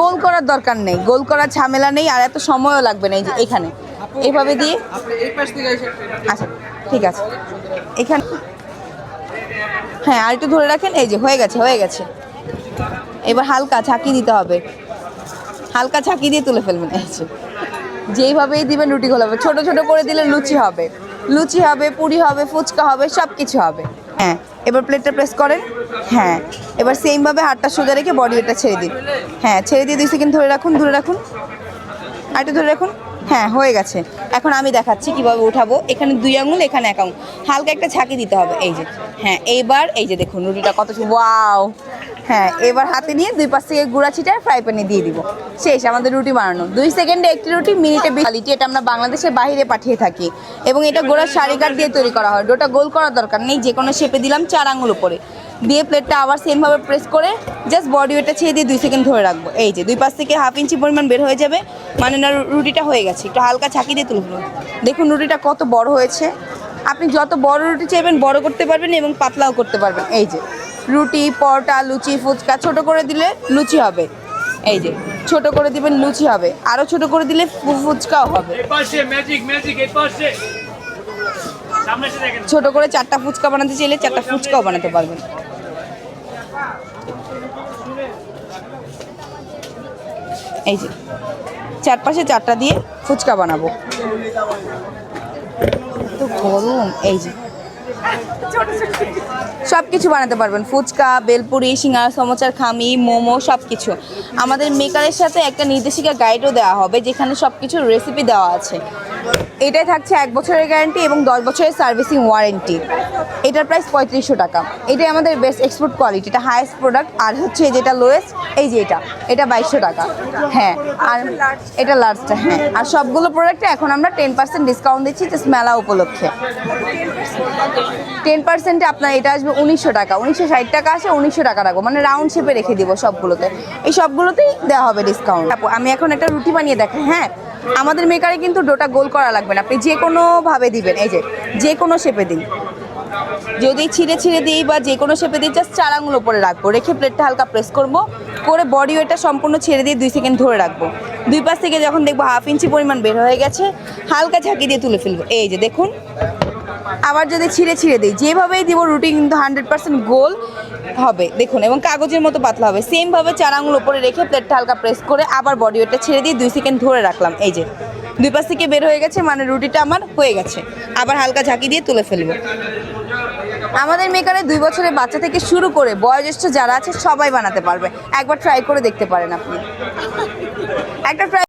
গোল করার দরকার নেই, গোল করার ঝামেলা নেই আর এত সময়ও লাগবে না এই যে এখানে। এইভাবে দিয়ে আচ্ছা ঠিক আছে। এখানে হ্যাঁ আর একটু ধরে রাখেন, এই যে হয়ে গেছে হয়ে গেছে। এবার হালকা ঝাঁকি দিতে হবে। হালকা ঝাঁকি দিয়ে তুলে ফেলবেন, এই যে। যেইভাবেই দিবেন রুটি গোল হবে ছোট ছোট করে দিলে লুচি হবে। লুচি হবে, পুরি হবে, ফুচকা হবে সব কিছু হবে। হ্যাঁ এবার প্লেটটা প্রেস করেন। হ্যাঁ এবার সেমভাবে হাতটা সোজা রেখে বডি এটা ছেড়ে দিন। হ্যাঁ ছেড়ে দিয়ে দুই সেকেন্ড ধরে রাখুন ধরে রাখুন। আর ধরে রাখুন। হ্যাঁ হয়ে গেছে। এখন আমি দেখাচ্ছি কীভাবে উঠাবো। এখানে দুই আঙুল, এখানে এক আঙুল। হালকা একটা ঝাঁকি দিতে হবে, এই যে। হ্যাঁ এইবার এই যে দেখুন, রুটিটা কত ওয়াও! হ্যাঁ এবার হাতে নিয়ে দুই পাশ থেকে গুঁড়া ছিটায় ফ্রাই প্যানে দিয়ে দিব। শেষ, আমাদের রুটি বানানো। দুই সেকেন্ডে একটি রুটি, মিনিটে কোয়ালিটি এটা আমরা বাংলাদেশের বাইরে পাঠিয়ে থাকি। এবং এটা গোড়া শাড়ি কাঠ দিয়ে তৈরি করা হয়। ডোটা গোল করার দরকার নেই যে কোনো শেপে দিলাম চার আঙুল উপরে। দিয়ে প্লেটটা আবার সেমভাবে প্রেস করে জাস্ট বডি ওয়েটটা ছেড়ে দিয়ে দুই সেকেন্ড ধরে রাখব। এই যে দুই পাশ থেকে হাফ ইঞ্চি পরিমাণ বের হয়ে যাবে। মানে না রুটিটা হয়ে গেছে। একটু হালকা ছাঁকি দিয়ে তুলে ফেলুন দেখুন রুটিটা কত বড় হয়েছে। আপনি যত বড় রুটি চাইবেন বড় করতে পারবেন এবং পাতলাও করতে পারবেন। এই যে রুটি পরোটা লুচি ফুচকা ছোট করে দিলে লুচি হবে। এই যে ছোট করে দিবেন লুচি হবে। আরও ছোট করে দিলে ফুচকাও হবে। ছোট করে চারটা ফুচকা বানাতে চাইলে চারটা ফুচকাও বানাতে পারবেন। এই যে, চারপাশে চারটা দিয়ে ফুচকা বানাবো। তো গরম, এই যে। সব কিছু বানাতে পারবেন, ফুচকা, বেলপুরি, সিঙ্গারা, সমোচার, খামি, মোমো সব কিছু আমাদের মেকারের সাথে একটা নির্দেশিকা গাইডও দেওয়া হবে, যেখানে সব কিছুর রেসিপি দেওয়া আছে। এটাই থাকছে এক বছরের গ্যারান্টি এবং দশ বছরের সার্ভিসিং ওয়ারেন্টি এটার প্রাইস পঁয়ত্রিশশো টাকা। এটাই আমাদের বেস্ট এক্সপোর্ট কোয়ালিটি এটা হায়েস্ট প্রোডাক্ট আর হচ্ছে যেটা লোয়েস্ট এই যে এটা। এটা বাইশশো টাকা। হ্যাঁ আর এটা লার্জটা হ্যাঁ। আর সবগুলো প্রোডাক্টে এখন আমরা টেন পার্সেন্ট ডিসকাউন্ট দিচ্ছি জাস্ট মেলা উপলক্ষে। টেন পার্সেন্টে আপনার এটা আসবে উনিশশো টাকা। উনিশশো ষাট টাকা আসে, উনিশশো টাকা রাখব। মানে রাউন্ড শেপে রেখে দিব সবগুলোতে। এই সবগুলোতেই দেওয়া হবে ডিসকাউন্ট আমি এখন একটা রুটি বানিয়ে দেখাই হ্যাঁ? আমাদের মেকারে কিন্তু ডোটা গোল করা লাগবে না। আপনি যে কোনোভাবে দিবেন, এই যে যে কোনো শেপে দিন। যদি ছিঁড়ে ছিঁড়ে দিই বা যে কোনো শেপে দিই জাস্ট চার আঙুল ওপরে রাখব। রেখে প্লেটটা হালকা প্রেস করব। করে বডি ওয়েটটা সম্পূর্ণ ছেড়ে দিয়ে দুই সেকেন্ড ধরে রাখব। দুই পাশ থেকে যখন দেখব হাফ ইঞ্চি পরিমাণ বের হয়ে গেছে, হালকা ঝাঁকি দিয়ে তুলে ফেলব। এই যে, দেখুন। আবার যদি ছিঁড়ে ছিঁড়ে দিই, যেভাবেই দিব রুটি কিন্তু হান্ড্রেড পার্সেন্ট গোল হবে। দেখুন, এবং কাগজের মতো পাতলা হবে। সেমভাবে চার আঙুল ওপরে রেখে প্লেটটা হালকা প্রেস করে আবার বডি ওয়েটটা ছেড়ে দিয়ে দুই সেকেন্ড ধরে রাখলাম। এই যে, দুই পাশ থেকে বের হয়ে গেছে মানে রুটিটা আমার হয়ে গেছে। আবার হালকা ঝাঁকি দিয়ে তুলে ফেলব। আমাদের মেকারে দুই বছরের বাচ্চা থেকে শুরু করে বয়োজ্যেষ্ঠ যারা আছে, সবাই বানাতে পারবে। একবার ট্রাই করে দেখতে পারেন আপনি। একটা ট্রাই